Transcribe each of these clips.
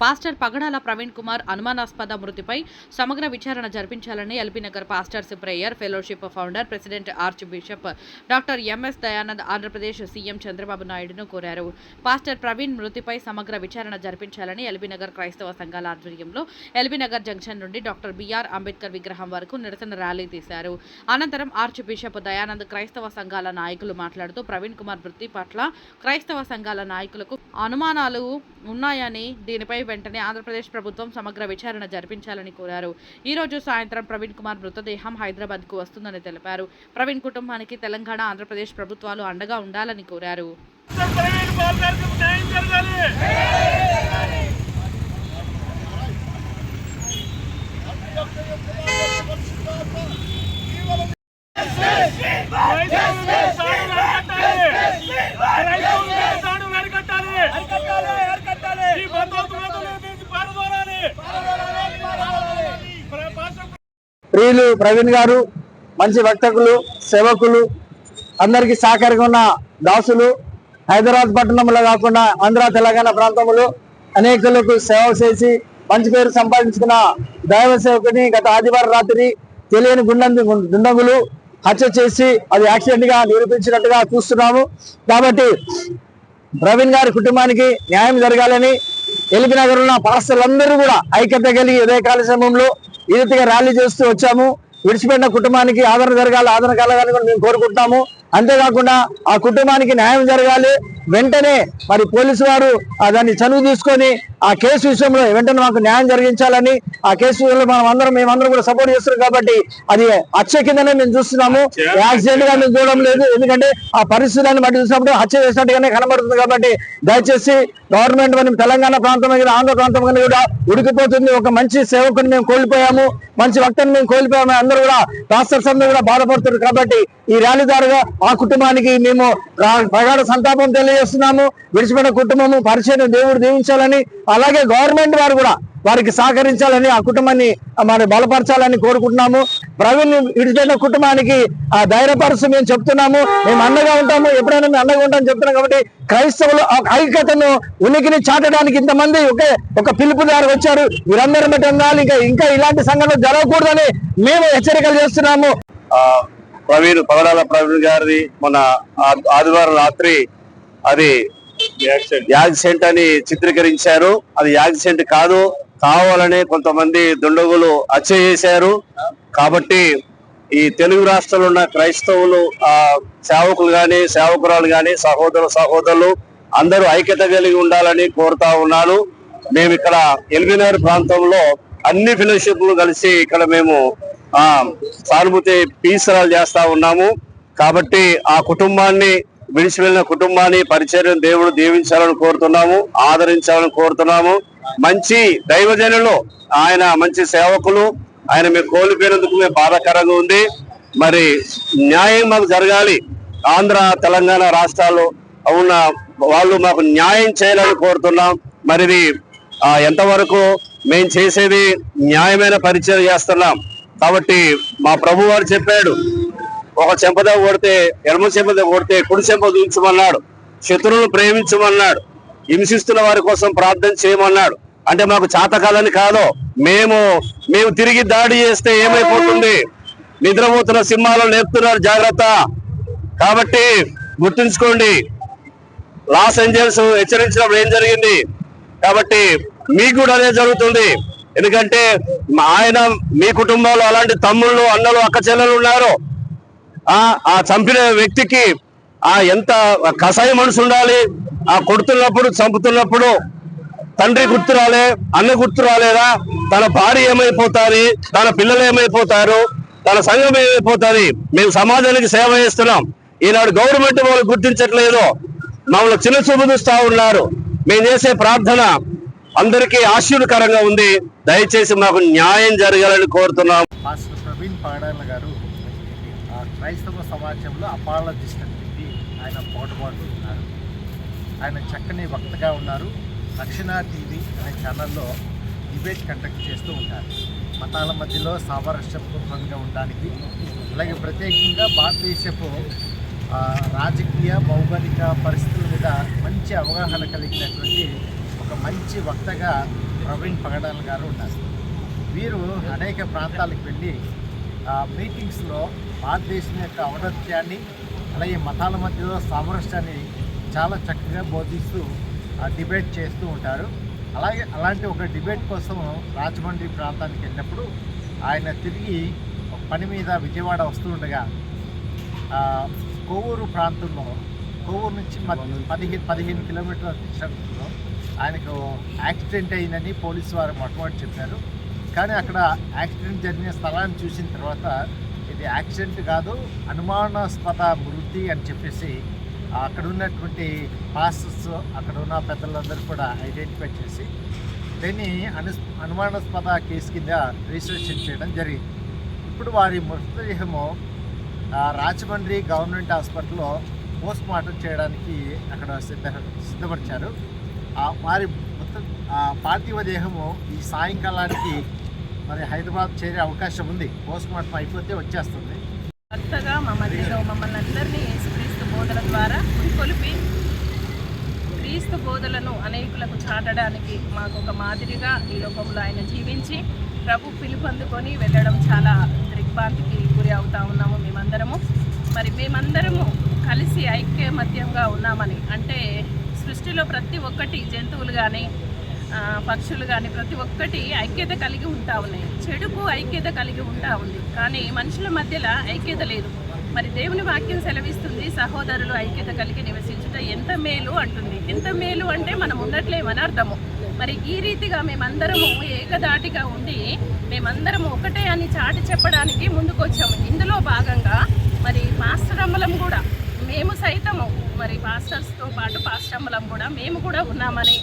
Pastor Pagadala Praveen Kumar అనుమానాస్పద మృతిపై సమగ్ర విచారణ జరిపించాలని LB Nagar pastors prayer fellowship founder president archbishop doctor MS Dayanand Andhra Pradesh CM Chandrababu నాయుడును కోరారు. పాస్టర్ ప్రవీణ్ మృతిపై సమగ్ర విచారణ జరిపించాలని ఎల్బీనగర్ క్రైస్తవ సంఘాల ఆధ్వర్యంలో ఎల్బీనగర్ జంక్షన్ నుండి డాక్టర్ బిఆర్ అంబేద్కర్ విగ్రహం వరకు నిరసన ర్యాలీ తీశారు. అనంతరం ఆర్చ్ బిషప్ దయానంద్ క్రైస్తవ సంఘాల నాయకులు మాట్లాడుతూ ప్రవీణ్ కుమార్ మృతి పట్ల క్రైస్తవ సంఘాల నాయకులకు అనుమానాలు ఉన్నాయని దీనిపై వెంటనే ఆంధ్రప్రదేశ్ ప్రభుత్వం సమగ్ర విచారణ జరిపించాలని కోరారు. ఈ రోజు సాయంత్రం ప్రవీణ్ కుమార్ మృతదేహం హైదరాబాద్కు వస్తుందని తెలిపారు. ప్రవీణ్ కుటుంబానికి తెలంగాణ ఆంధ్రప్రదేశ్ ప్రభుత్వాలు అండగా ఉండాలని కోరారు. ప్రవీణ్ బాల్ గారికి న్యాయం జరగాలి రైతుల మీద దాడులు అరికట్టాలి. రైతుల మీద దాడులు అరికట్టాలి. ఈ బంధుత్వాదుల మీద పాల్గొనాలి. ప్ర- పాస్టర్ ప్రియులు ప్రవీణ్ గారు మంచి వర్తకులు సేవకులు అందరికీ సహకారంగా ఉన్న దాసులు హైదరాబాద్ పట్టణంలో కాకుండా ఆంధ్ర తెలంగాణ ప్రాంతంలో అనేకులకు సేవ చేసి మంచి పేరు సంపాదించుకున్న దైవ సేవకుని గత ఆదివారం రాత్రి తెలియని గుండంది గుండంగులు హత్య చేసి అది యాక్సిడెంట్గా నిరూపించినట్టుగా చూస్తున్నాము. కాబట్టి ప్రవీణ్ గారి కుటుంబానికి న్యాయం జరగాలని ఎల్బీ నగర్ ఉన్న పాస్టర్లందరూ కూడా ఐక్యత కలిగి ఇదే కాల సమయంలో ఈ రీతిగా ర్యాలీ చేస్తూ వచ్చాము. విడిచిపెట్టిన కుటుంబానికి ఆదరణ జరగాలి ఆదరణ కలగాలని కూడా మేము కోరుకుంటున్నాము. అంతేకాకుండా ఆ కుటుంబానికి న్యాయం జరగాలి. వెంటనే మరి పోలీసు వారు ఆ దాన్ని చనువు తీసుకొని ఆ కేసు విషయంలో వెంటనే మాకు న్యాయం జరిగించాలని ఆ కేసు విషయంలో మనం అందరం మేమందరం కూడా సపోర్ట్ చేస్తున్నాం కాబట్టి అది హత్య కిందనే మేము చూస్తున్నాము. యాక్సిడెంట్గా మేము చూడడం లేదు. ఎందుకంటే ఆ పరిస్థితులను బట్టి చూసినప్పుడు హత్య చేసినట్టుగానే కనబడుతుంది కాబట్టి దయచేసి గవర్నమెంట్ మనం తెలంగాణ ప్రాంతం మీద ఆంధ్ర ప్రాంతం మీద కూడా ఉడికిపోతుంది. ఒక మంచి సేవకుని మేము కోల్పోయాము. మంచి వక్తని మేము కోల్పోయాము. అందరూ కూడా రాష్ట్ర అందరూ కూడా బాధపడుతున్నారు కాబట్టి ఈ ర్యాలీ ద్వారా ఆ కుటుంబానికి మేము ప్రగాఢ సంతాపం తెలియజేస్తున్నాము. విడిచిపెట్టిన కుటుంబము పరిచయం దేవుడు దీవించాలని అలాగే గవర్నమెంట్ వారు కూడా వారికి సహకరించాలని ఆ కుటుంబాన్ని మరి బలపరచాలని కోరుకుంటున్నాము. ప్రవీణ్ విడిచిపెట్టిన కుటుంబానికి ఆ ధైర్యపరుస్తూ మేము చెప్తున్నాము. మేము అండగా ఉంటాము. ఎప్పుడైనా మేము అండగా ఉంటామని చెప్తున్నాం కాబట్టి క్రైస్తవులు ఐక్యతను ఉనికిని చాటడానికి ఇంతమంది ఒకే ఒక పిలుపుదారు వచ్చారు. వీరందరూ బట్టి ఇంకా ఇంకా ఇలాంటి సంఘటనలు జరగకూడదని మేము హెచ్చరికలు చేస్తున్నాము. ప్రవీణ్ పగడాల ప్రవీణ్ గారిది మన ఆదివారం రాత్రి అది యాక్సిడెంట్. అని చిత్రీకరించారు. అది యాక్సిడెంట్ కాదు కావాలని కొంతమంది దుండగులు హత్య చేశారు. కాబట్టి ఈ తెలుగు రాష్ట్రంలో ఉన్న క్రైస్తవులు ఆ సేవకులు కానీ సేవకురాలు కానీ సహోదరు సహోదరులు అందరూ ఐక్యత కలిగి ఉండాలని కోరుతా ఉన్నాను. మేము ఇక్కడ ఎల్బీనగర్ ప్రాంతంలో అన్ని ఫెలోషిప్లు కలిసి ఇక్కడ మేము సానుభూతి పీసరాలు చేస్తా ఉన్నాము. కాబట్టి ఆ కుటుంబాన్ని విడిచి వెళ్ళిన కుటుంబాన్ని పరిచర్యం దేవుడు దీవించాలని కోరుతున్నాము ఆదరించాలని కోరుతున్నాము. మంచి దైవజనులు ఆయన మంచి సేవకులు ఆయన మేము కోల్పోయినందుకు మేము బాధాకరంగా ఉంది. మరి న్యాయం మాకు జరగాలి. ఆంధ్ర తెలంగాణ రాష్ట్రాలు ఉన్న వాళ్ళు మాకు న్యాయం చేయాలని కోరుతున్నాం. మరి ఎంతవరకు మేము చేసేది న్యాయమైన పరిచయం చేస్తున్నాం. కాబట్టి మా ప్రభు వారు చెప్పాడు ఒక చెంపద కొడితే ఎడమ చెంపద కొడితే కుడి చెంప చూపించమన్నాడు శత్రువులను ప్రేమించమన్నాడు హింసిస్తున్న వారి కోసం ప్రార్థన చేయమన్నాడు. అంటే మాకు చాతకాలని కాదు మేము మేము తిరిగి దాడి చేస్తే ఏమైపోతుంది? నిద్రపోతున్న సింహాలను లేపుతున్నారు జాగ్రత్త. కాబట్టి గుర్తుంచుకోండి లాస్ ఏంజల్స్ హెచ్చరించినప్పుడు ఏం జరిగింది? కాబట్టి మీకు కూడా అదే జరుగుతుంది. ఎందుకంటే మా ఆయన మీ కుటుంబంలో అలాంటి తమ్ముళ్ళు అన్నలు అక్క చెల్లెలు ఉన్నారు. ఆ చంపిన వ్యక్తికి ఆ ఎంత కషాయ మనసు ఉండాలి ఆ కొడుతున్నప్పుడు చంపుతున్నప్పుడు తండ్రి గుర్తు రాలే అన్న గుర్తు రాలేదా? తన భార్య ఏమైపోతారు తన పిల్లలు ఏమైపోతారు? తన సంఘం ఏమైపోతుంది? మేము సమాజానికి సేవ చేస్తున్నాం. ఈనాడు గవర్నమెంట్ వాళ్ళు గుర్తించట్లేదు. మమ్మల్ని చిన్న చూపు చూస్తా ఉన్నారు. మేము చేసే ప్రార్థన అందరికీ ఆశీర్వకరంగా ఉంది. దయచేసి మాకు న్యాయం జరగాలని కోరుతున్నాం. పాస్టర్ ప్రవీణ్ పాడాల గారు ఆ, క్రైస్తవ సమాజంలో అపాలజిస్ట్ అని చెప్పి ఆయన పోటపాటు ఉన్నారు. ఆయన చక్కని వక్తగా ఉన్నారు. దక్షిణ టీవీ అనే ఛానల్లో డిబేట్ కండక్ట్ చేస్తూ ఉంటారు. మతాల మధ్యలో సామరస్యపూర్వకంగా ఉండడానికి అలాగే ప్రత్యేకంగా భారతదేశపు రాజకీయ భౌగోళిక పరిస్థితుల మీద మంచి అవగాహన కలిగినటువంటి ఒక మంచి వక్తగా ప్రవీణ్ పగడాల్ గారు ఉన్నారు. వీరు అనేక ప్రాంతాలకు వెళ్ళి మీటింగ్స్లో భారతదేశం యొక్క ఔన్నత్యాన్ని అలాగే మతాల మధ్యలో సామరస్యాన్ని చాలా చక్కగా బోధిస్తూ డిబేట్ చేస్తూ ఉంటారు. అలాగే అలాంటి ఒక డిబేట్ కోసం రాజమండ్రి ప్రాంతానికి వెళ్ళినప్పుడు ఆయన తిరిగి ఒక పని మీద విజయవాడ వస్తూ ఉండగా కొవ్వూరు ప్రాంతంలో కొవ్వూరు నుంచి పదిహేను పదిహేను కిలోమీటర్ల డిస్టెన్స్లో ఆయనకు యాక్సిడెంట్ అయిందని పోలీసు వారు మొట్టమొదటి చెప్పారు. కానీ అక్కడ యాక్సిడెంట్ జరిగిన స్థలాన్ని చూసిన తర్వాత ఇది యాక్సిడెంట్ కాదు అనుమానాస్పద మృతి అని చెప్పేసి అక్కడ ఉన్నటువంటి పాస్టర్స్ అక్కడ ఉన్న పెద్దలందరూ కూడా ఐడెంటిఫై చేసి దీన్ని అను అనుమానాస్పద కేసు కింద రిజిస్ట్రేషన్ చేయడం జరిగింది. ఇప్పుడు వారి మృతదేహము రాజమండ్రి గవర్నమెంట్ హాస్పిటల్లో పోస్ట్ మార్టం చేయడానికి అక్కడ సిద్ధ సిద్ధపరిచారు. వారి మొత్తం పార్థివ దేహము ఈ సాయంకాలానికి మరి హైదరాబాద్ చేరే అవకాశం ఉంది. పోస్ట్ మార్టం అయిపోతే వచ్చేస్తుంది. కొత్తగా మా మధ్యలో మమ్మల్ని అందరినీ యేసుక్రీస్తు బోధల ద్వారా కొలిపి క్రీస్తు బోధలను అనేకులకు చాటడానికి మాకు ఒక మాదిరిగా ఈ లోకంలో ఆయన జీవించి ప్రభు పిలుపు అందుకొని వెళ్ళడం చాలా దిగ్భ్రాంతికి గురి అవుతా ఉన్నాము మేమందరము. మరి మేమందరము కలిసి ఐక్యమత్యంగా ఉన్నామని అంటే సృష్టిలో ప్రతి ఒక్కటి జంతువులు కానీ పక్షులు కానీ ప్రతి ఒక్కటి ఐక్యత కలిగి ఉంటా ఉన్నాయి. చెడుకు ఐక్యత కలిగి ఉంటా ఉంది. కానీ మనుషుల మధ్యలో ఐక్యత లేదు. మరి దేవుని వాక్యం సెలవిస్తుంది సహోదరులు ఐక్యత కలిగి నివసించుట ఎంత మేలు అంటుంది. ఎంత మేలు అంటే మనం ఉండట్లేమని అర్థము. మరి ఈ రీతిగా మేమందరము ఏకదాటిగా ఉండి మేమందరము ఒకటే అని చాటి చెప్పడానికి ముందుకొచ్చాము. ఇందులో భాగంగా మరి మాస్టర్ అమ్మలం కూడా మేము సైతము. మరి పాస్టర్స్తో పాటు పాశ్రమలం కూడా మేము కూడా ఉన్నామని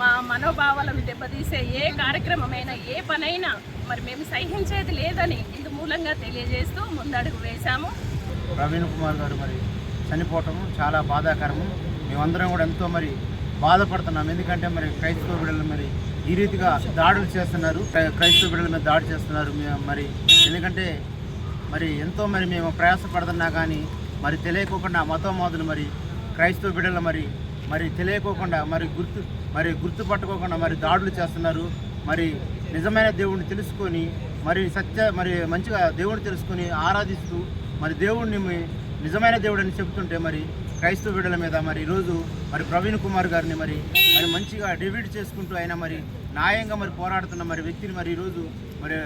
మా మనోభావాలను దెబ్బతీసే ఏ కార్యక్రమమైనా ఏ పనైనా మరి మేము సహించేది లేదని ఇందు మూలంగా తెలియజేస్తూ ముందడుగు వేశాము. ప్రవీణ్ కుమార్ గారు మరి చనిపోవటం చాలా బాధాకరము. మేమందరం కూడా ఎంతో మరి బాధపడుతున్నాం. ఎందుకంటే మరి క్రైస్తవ బిడ్డలు మరి ఈ రీతిగా దాడులు చేస్తున్నారు. క్రైస్తవ బిడ్డల మీద దాడి చేస్తున్నారు మరి. ఎందుకంటే మరి ఎంతో మరి మేము ప్రయాసపడుతున్నా కానీ మరి తెలియకోకుండా మతోమాదులు మరి క్రైస్తవ బిడ్డలు మరి మరి తెలియకోకుండా మరి గుర్తు మరి గుర్తుపట్టుకోకుండా మరి దాడులు చేస్తున్నారు. మరి నిజమైన దేవుడిని తెలుసుకొని మరి సత్య మరి మంచిగా దేవుడిని తెలుసుకొని ఆరాధిస్తూ మరి దేవుడిని నిజమైన దేవుడు అని చెప్తుంటే మరి క్రైస్తవ బిడ్డల మీద మరి ఈరోజు మరి ప్రవీణ్ కుమార్ గారిని మరి మరి మంచిగా డిబేట్ చేసుకుంటూ ఆయన మరి న్యాయంగా మరి పోరాడుతున్న మరి వ్యక్తిని మరి ఈరోజు మరి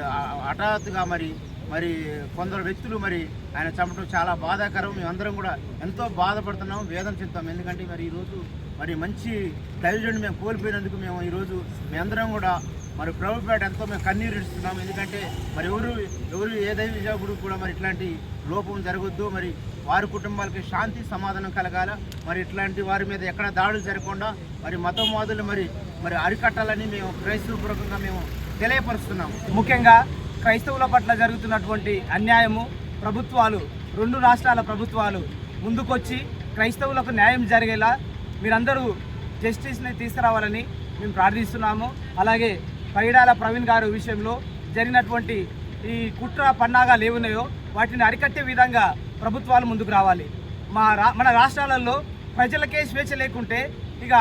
హఠాత్తుగా మరి మరి కొందరు వ్యక్తులు మరి ఆయన చంపడం చాలా బాధాకరం. మేమందరం కూడా ఎంతో బాధపడుతున్నాం వేదన చెందుతాం ఎందుకంటే మరి ఈరోజు మరి మంచి దైవజుడిని మేము కోల్పోయినందుకు మేము ఈరోజు మేమందరం కూడా మరి ప్రభుపేట ఎంతో మేము కన్నీరు ఇస్తున్నాం ఎందుకంటే మరి ఎవరు ఎవరు ఏ దైవ కూడా మరి ఇట్లాంటి లోపం జరగొద్దు. మరి వారి కుటుంబాలకి శాంతి సమాధానం కలగాల. మరి ఇట్లాంటి వారి మీద ఎక్కడ దాడులు జరగకుండా మరి మతోమాదులు మరి మరి అరికట్టాలని మేము క్రైస్తవపూర్వకంగా మేము తెలియపరుస్తున్నాం ముఖ్యంగా క్రైస్తవుల పట్ల జరుగుతున్నటువంటి అన్యాయము ప్రభుత్వాలు రెండు రాష్ట్రాల ప్రభుత్వాలు ముందుకొచ్చి క్రైస్తవులకు న్యాయం జరిగేలా మీరందరూ జస్టిస్ని తీసుకురావాలని మేము ప్రార్థిస్తున్నాము. అలాగే పైడాల ప్రవీణ్ గారు విషయంలో జరిగినటువంటి ఈ కుట్ర పన్నాగాలు ఏమున్నాయో వాటిని అరికట్టే విధంగా ప్రభుత్వాలు ముందుకు రావాలి. మా రా మన రాష్ట్రాలలో ప్రజలకే స్వేచ్ఛ లేకుంటే ఇక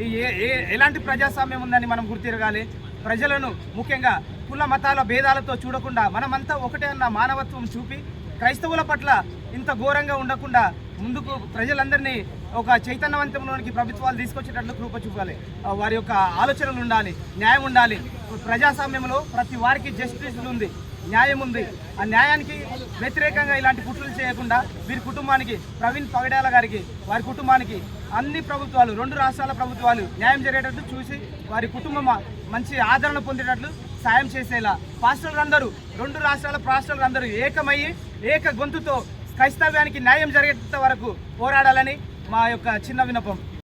ఈ ఏ ఏ- ఎలాంటి ప్రజాస్వామ్యం ఉందని మనం గుర్తిరగాలి. ప్రజలను ముఖ్యంగా కుల మతాల భేదాలతో చూడకుండా మనమంతా ఒకటే అన్న మానవత్వం చూపి క్రైస్తవుల పట్ల ఇంత ఘోరంగా ఉండకుండా ముందుకు ప్రజలందరినీ ఒక చైతన్యవంతంలోనికి ప్రభుత్వాలు తీసుకొచ్చేటట్లు కృప చూపాలి. వారి యొక్క ఆలోచనలు ఉండాలి న్యాయం ఉండాలి. ప్రజాస్వామ్యంలో ప్రతి వారికి జస్టిస్ ఉంది న్యాయం ఉంది. ఆ న్యాయానికి వ్యతిరేకంగా ఇలాంటి కుట్రలు చేయకుండా వీరి కుటుంబానికి ప్రవీణ్ పగడాల గారికి వారి కుటుంబానికి అన్ని ప్రభుత్వాలు రెండు రాష్ట్రాల ప్రభుత్వాలు న్యాయం జరిగేటట్లు చూసి వారి కుటుంబం మంచి ఆదరణ పొందేటట్లు సాయం చేసేలా. పాస్టర్లందరూ రెండు రాష్ట్రాల పాస్టర్లందరూ ఏకమయ్యి ఏక గొంతుతో క్రైస్తవ్యానికి న్యాయం జరిగేంత వరకు పోరాడాలని మా యొక్క చిన్న వినపం